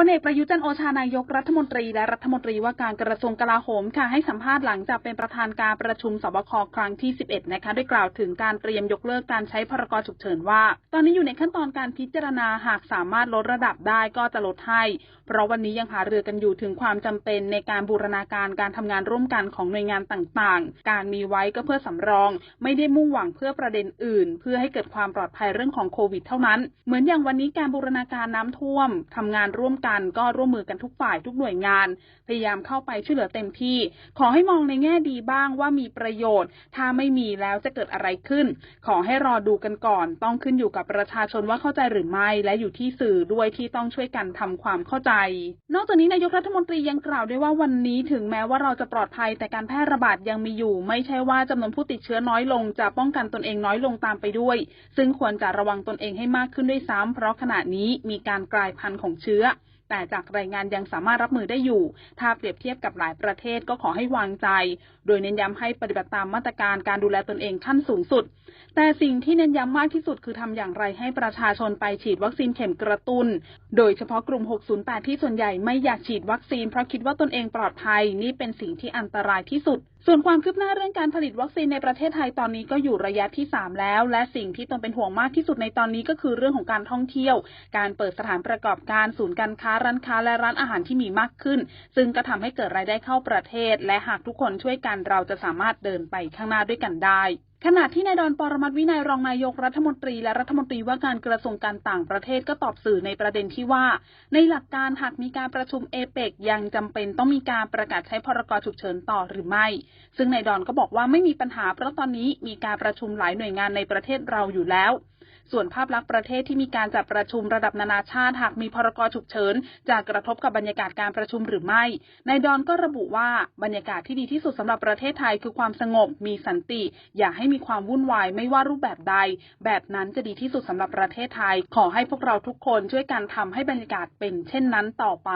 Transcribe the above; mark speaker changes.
Speaker 1: พลเอกประยุจันทร์โอชานายกรัฐมนตรีและรัฐมนตรีว่าการกระทรวงกลาโหมค่ะให้สัมภาษณ์หลังจากเป็นประธานการประชุมสบคครั้งที่ 11 นะคะได้กล่าวถึงการเตรียมยกเลิกการใช้พรกฉุกเฉินว่า ตอนนี้อยู่ในขั้นตอนการพิจารณาหากสามารถลดระดับได้ก็จะลดให้ เพราะวันนี้ยังหาเรือกันอยู่ถึงความจำเป็นในการบูรณาการการทำงานร่วมกันของหน่วยงานต่างๆ การมีไว้ก็เพื่อสำรอง ไม่ได้มุ่งหวังเพื่อประเด็นอื่น เพื่อให้เกิดความปลอดภัยเรื่องของโควิด เท่านั้น เหมือนอย่างวันนี้การบูรณาการน้ำท่วมทำงานร่วมกันก็ร่วมมือกันทุกฝ่ายทุกหน่วยงาน พยายามเข้าไปช่วยเหลือเต็มที่ ขอให้มองในแง่ดีบ้างว่ามีประโยชน์ ถ้าไม่มีแล้วจะเกิดอะไรขึ้น ขอให้รอดูกันก่อน ต้องขึ้นอยู่กับประชาชนว่าเข้าใจหรือไม่ และอยู่ที่สื่อด้วยที่ต้องช่วยกันทำความเข้าใจ นอกจากนี้นายกรัฐมนตรียังกล่าวด้วยว่าวันนี้ถึงแม้ว่าเราจะปลอดภัยแต่การแพร่ระบาดยังมีอยู่ ไม่ใช่ว่าจำนวนผู้ติดเชื้อน้อยลง จะป้องกันตนเองน้อยลงตามไปด้วย ซึ่งควรจะระวังตนเองให้มากขึ้นด้วยซ้ำเพราะขณะนี้มีการกลายพันธุ์ของเชื้อ แต่จากรายงานยังสามารถรับมือได้อยู่ ถ้าเปรียบเทียบกับหลายประเทศก็ขอให้วางใจ โดยเน้นย้ำให้ปฏิบัติตามมาตรการการดูแลตนเองขั้นสูงสุด แต่สิ่งที่เน้นย้ำมากที่สุดคือทำอย่างไรให้ประชาชนไปฉีดวัคซีนเข็มกระตุน้น โดยเฉพาะกลุ่ม 608 ที่ส่วนใหญ่ไม่อยากฉีดวัคซีนเพราะคิดว่าตนเองปลอดภัย นี่เป็นสิ่งที่อันตรายที่สุด ส่วนความคืบหน้าเรื่องการผลิตวัคซีนในประเทศไทยตอนนี้ก็อยู่ระยะที่ 3 แล้ว และสิ่งที่ตนเป็นห่วงมากที่สุดในตอนนี้ก็คือเรื่องของการท่องเที่ยว การเปิดสถานประกอบการศูนย์การค้าร้านค้าและร้านอาหารที่มีมากขึ้น ซึ่งก็ทำให้เกิดรายได้เข้าประเทศ และหากทุกคนช่วยกันเราจะสามารถเดินไปข้างหน้าด้วยกันได้ขณะที่นายดอนปรมัตวินัยรองนายกรัฐมนตรีและรัฐมนตรีว่าการกระทรวงการต่างประเทศก็ตอบสื่อในประเด็นที่ว่า ในหลักการหากมีการประชุมเอเปกยังจำเป็นต้องมีการประกาศใช้พรกฉุกเฉินต่อหรือไม่ ซึ่งนายดอนก็บอกว่าไม่มีปัญหาเพราะตอนนี้มีการประชุมหลายหน่วยงานในประเทศเราอยู่แล้ว ส่วนภาพลักษณ์ประเทศที่มีการจัดประชุมระดับนานาชาติหากมีพรกฉุกเฉินจะกระทบกับบรรยากาศการประชุมหรือไม่ นายดอนก็ระบุว่าบรรยากาศที่ดีที่สุดสำหรับประเทศไทยคือความสงบ มีสันติ อย่าให้มีความวุ่นวายไม่ว่ารูปแบบใด แบบนั้นจะดีที่สุดสำหรับประเทศไทย ขอให้พวกเราทุกคนช่วยกันทำให้บรรยากาศเป็นเช่นนั้นต่อไป